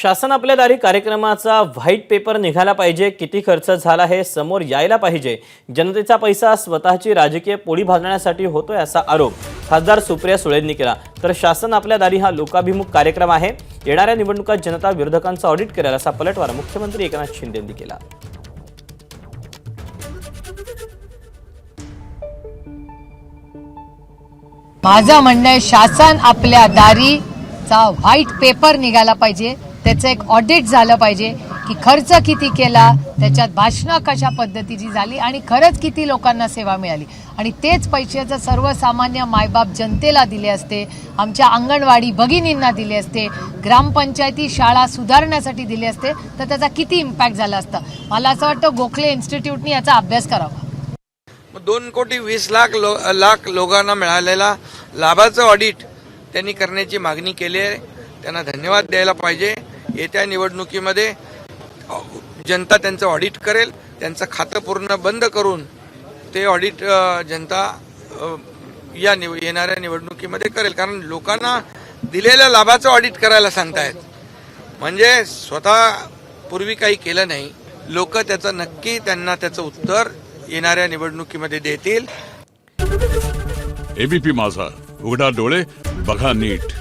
शासन आपल्या दारी कार्यक्रमाचा व्हाईट पेपर निघाला पाहिजे. किती खर्च झाला हे समोर यायला पाहिजे. जनतेचा पैसा स्वतःची राजकीय पोळी भाजण्यासाठी होतोय असा आरोप खासदार सुप्रिया सुळेंनी केला. तर शासन आपल्या दारी हा लोकाभिमुख कार्यक्रम आहे. येणाऱ्या निवडणुकात जनता विरोधकांचा ऑडिट करेल असा पलटवार मुख्यमंत्री एकनाथ शिंदे यांनी केला. माझं म्हणणं आहे शासन आपल्या दारीचा व्हाईट पेपर निघाला पाहिजे. त्याचं एक ऑडिट झालं पाहिजे की खर्च किती केला त्याच्यात भाषणं कशा पद्धतीची झाली आणि खरंच किती लोकांना सेवा मिळाली. आणि तेच पैसे जर सर्वसामान्य मायबाप जनतेला दिले असते आमच्या अंगणवाडी भगिनींना दिले असते ग्रामपंचायती शाळा सुधारण्यासाठी दिले असते तर त्याचा किती इम्पॅक्ट झाला असता? मला असं वाटतं गोखले इन्स्टिट्यूटनी याचा अभ्यास करावा. दोन कोटी वीस लाख लो लाख लोकांना मिळालेला लाभाचं ऑडिट त्यांनी करण्याची मागणी केली आहे. त्यांना धन्यवाद द्यायला पाहिजे. येत्या निवडणुकीमध्ये जनता त्यांचं ऑडिट करेल त्यांचं खातं पूर्ण बंद करून ते ऑडिट जनता या निव येणाऱ्या निवडणुकीमध्ये करेल. कारण लोकांना दिलेल्या लाभाचं ऑडिट करायला सांगतायत. म्हणजे स्वतः पूर्वी काही केलं नाही. लोक त्याचं नक्की त्यांना त्याचं उत्तर येणाऱ्या निवडणुकीमध्ये देतील. एबीपी माझा. उघडा डोळे बघा नीट.